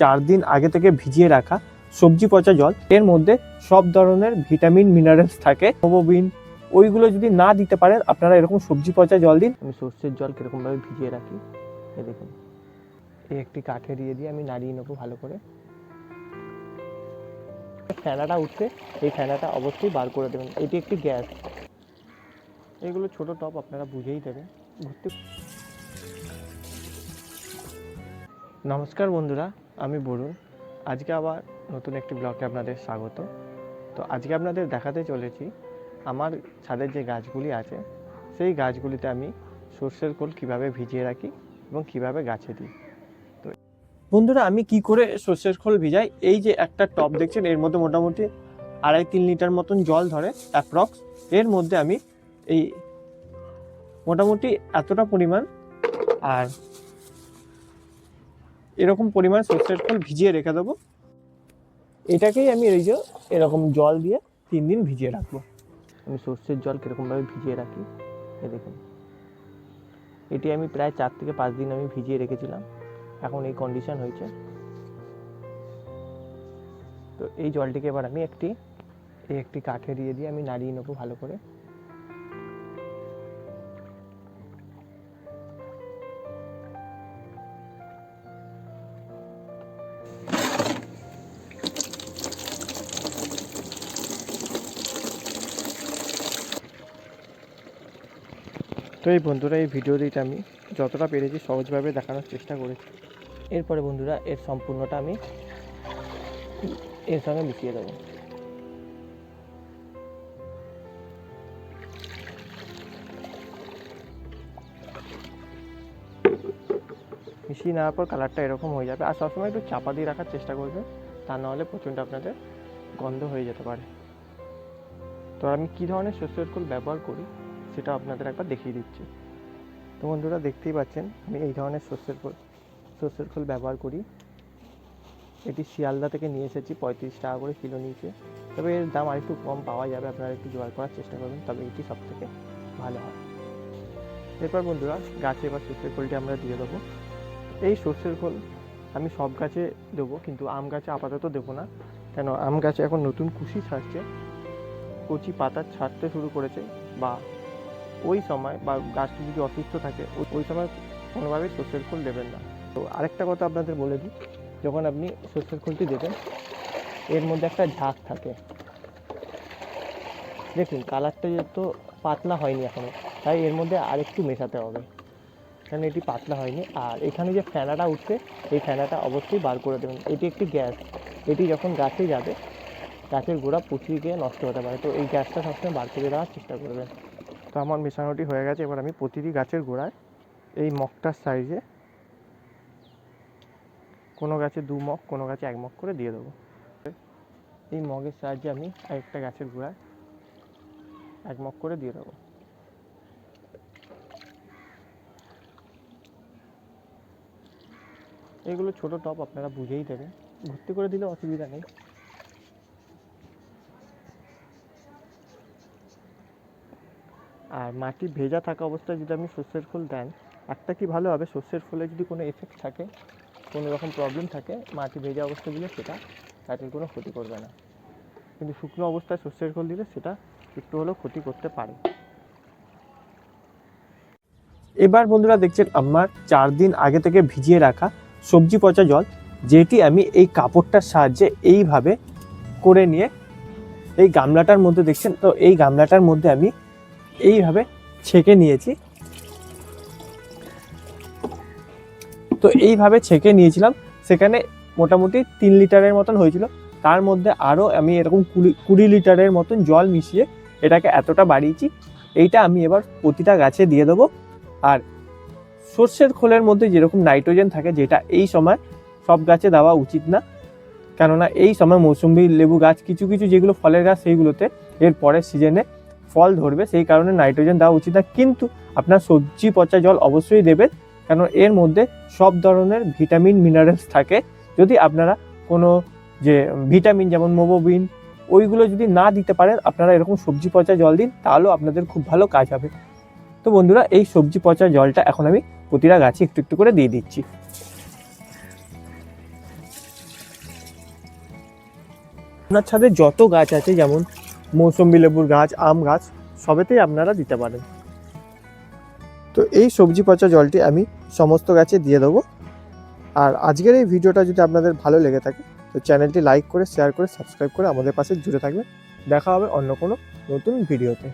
চার দিন আগে থেকে ভিজিয়ে রাখা সবজি পচা জল। এর মধ্যে সব ধরনের ভিটামিন মিনারেলস থাকে হোমোবিন ওইগুলো যদি না দিতে পারেন, আপনারা এরকম সবজি পচা জল দিন। আমি সর্ষের জল কীরকমভাবে ভিজিয়ে রাখি? এ দেখুন। এই একটি কাঠে দিয়ে দিয়ে আমি নাড়িয়ে নেব ভালো করে। ফেনাটা উঠছে এই ফেনাটা অবশ্যই বার করে দেবেন। এটি একটি গ্যাস। এগুলো ছোট টপ আপনারা বুঝেই দেবেন। ভর্তি নমস্কার বন্ধুরা। আমি বরুণ। আজকে আবার নতুন একটি ব্লগে আপনাদের স্বাগত। তো আজকে আপনাদের দেখাতে চলেছি আমার ছাদের যে গাছগুলি আছে, সেই গাছগুলিতে আমি সর্ষের খোল কীভাবে ভিজিয়ে রাখি এবং কীভাবে গাছে দিই। তো বন্ধুরা, আমি কি করে সর্ষের খোল ভিজাই? এই যে একটা টপ দেখছেন, এর মধ্যে মোটামুটি আড়াই তিন লিটার মতন জল ধরে অ্যাপ্রক্স এর মধ্যে আমি এই মোটামুটি এতটা পরিমাণ আর এরকম পরিমাণ সর্ষের খোল ভিজিয়ে রেখে দেবো। এটাকেই আমি এই যে এরকম জল দিয়ে তিন দিন ভিজিয়ে রাখব। আমি সর্ষের জল কীরকমভাবে ভিজিয়ে রাখি? এ দেখুন। এটি আমি প্রায় চার থেকে পাঁচ দিন আমি ভিজিয়ে রেখেছিলাম। এখন এই কন্ডিশন হয়েছে। তো এই জলটিকে এবার আমি একটি, এই একটি কাঠে দিয়ে দিয়ে আমি নাড়িয়ে নেব ভালো করে। তো এই বন্ধুরা, এই ভিডিওটিতে আমি যতটা পেরেছি সহজভাবে দেখানোর চেষ্টা করেছি। এরপরে বন্ধুরা, এর সম্পূর্ণটা আমি এর সঙ্গে মিশিয়ে দেবো। মিশিয়ে নেওয়ার পর কালারটা এরকম হয়ে যাবে। আর সবসময় একটু চাপা দিয়ে রাখার চেষ্টা করবে, তা নাহলে প্রচণ্ড আপনাদের গন্ধ হয়ে যেতে পারে। তো আমি কী ধরনের শস্যের খোল ব্যবহার করি? সেটা আপনাদের একবার দেখিয়ে দিচ্ছি। তো বন্ধুরা, দেখতেই পাচ্ছেন, আমি এই ধরনের শস্যের খোল শস্যের খোল ব্যবহার করি। এটি শিয়ালদা থেকে নিয়ে এসেছি, পঁয়ত্রিশ টাকা করে কিলো নিয়েছে। তবে এর দাম আরেকটু কম পাওয়া যাবে, আপনারা একটু জোগাড় করার চেষ্টা করবেন, তবে এটি সব থেকে ভালো হয়। এরপর বন্ধুরা, গাছে এবার সর্ষের খোলটি আমরা দিয়ে দেবো। এই সর্ষের খোল আমি সব গাছে দেবো, কিন্তু আম গাছে আপাতত দেবো না। কেন, আম গাছে এখন নতুন কুশি ছাড়ছে, কচি পাতা ছাড়তে শুরু করেছে, বা ওই সময় বা গাছটি যদি অসুস্থ থাকে, ওই- সময় কোনোভাবেই সর্ষের খোল দেবেন না। তো আরেকটা কথা আপনাদের বলে দিই, যখন আপনি সর্ষের খোলটি দেবেন, এর মধ্যে একটা ঝাঁক থাকে। দেখুন, কালারটা যেহেতু পাতলা হয়নি এখনও তাই এর মধ্যে আরেকটু মেশাতে হবে। কারণ এটি পাতলা হয়নি, আর এখানে যে ফেনাটা উঠছে, এই ফেনাটা অবশ্যই বার করে দেবেন। এটি একটি গ্যাস, এটি যখন গাছে যাবে, গাছের গোড়া পচিয়ে গিয়ে নষ্ট হতে পারে, তো এই গ্যাসটা সবসময় বার করে দেওয়ার চেষ্টা করবেন। তো আমার মেশানোটি হয়ে গেছে। এবার আমি প্রতিটি গাছের গোড়ায় এই মগটার সাইজে কোনো গাছে দু মগ, কোনো গাছে এক মগ করে দিয়ে দেবো। এই মগের সাহায্যে আমি একটা গাছের গোড়ায় এক মগ করে দিয়ে দেবো। এগুলো ছোট টপ আপনারা বুঝেই দেবেন। ভর্তি করে দিলে অসুবিধা নেই। আর মাটি ভেজা থাকা অবস্থায় যদি আপনি সর্ষের ফুল দেন, একটা কি ভালো হবে? সর্ষের ফুলে যদি কোনো এফেক্ট থাকে, কোনো রকম প্রবলেম থাকে, মাটি ভেজা অবস্থায় দিলে সেটা গাছের কোনো ক্ষতি করবে না। কিন্তু শুকনো অবস্থায় সর্ষের খোল দিলে সেটা একটু হলেও ক্ষতি করতে পারে। এবার বন্ধুরা দেখছেন আমার চার দিন আগে থেকে ভিজিয়ে রাখা সবজি পচা জল, যেটি আমি এই কাপড়টার সাহায্যে এইভাবে করে নিয়ে এই গামলাটার মধ্যে, দেখছেন? তো এই গামলাটার মধ্যে আমি এইভাবে ছেঁকে নিয়েছি। তো এইভাবে ছেঁকে নিয়েছিলাম। সেখানে মোটামুটি তিন লিটারের মতন হয়েছিল। তার মধ্যে আরও আমি এরকম কুড়ি কুড়ি লিটারের মতন জল মিশিয়ে এটাকে এতটা বাড়িয়েছি, এইটা আমি এবার প্রতিটা গাছে দিয়ে দেবো। আর সর্ষের খোলের মধ্যে যেরকম নাইট্রোজেন থাকে, যেটা এই সময় সব গাছে দেওয়া উচিত না। কেননা এই সময় মৌসুম্বি লেবু গাছ কিছু কিছু যেগুলো ফলের গাছ, সেইগুলোতে এর পরের সিজনে ফল ধরবে, সেই কারণে নাইট্রোজেন দেওয়া উচিত না। কিন্তু আপনার সবজি, পচা জল অবশ্যই দেবেন, কেন এর মধ্যে সব ধরনের ভিটামিন মিনারেলস থাকে। যদি আপনারা কোনো যে ভিটামিন যেমন মোবোবিন ওইগুলো যদি না দিতে পারেন, আপনারা এরকম সবজি, পচা জল দিন, তাহলেও আপনাদের খুব ভালো কাজ হবে। তো বন্ধুরা, এই সবজি, পচা জলটা এখন আমি প্রতিটা গাছে একটু একটু করে দিয়ে দিচ্ছি। আপনার ছাদে যত গাছ আছে, যেমন মৌসম্বি লেবুর গাছ, আম গাছ, সবেতেই আপনারা দিতে পারেন। তো এই সবজি পচা জলটি আমি সমস্ত গাছে দিয়ে দেবো। আর আজকের এই ভিডিওটা যদি আপনাদের ভালো লেগে থাকে, তো চ্যানেলটি লাইক করে, শেয়ার করে, সাবস্ক্রাইব করে আমাদের পাশে জুড়ে থাকবে দেখা হবে অন্য কোনো নতুন ভিডিওতে।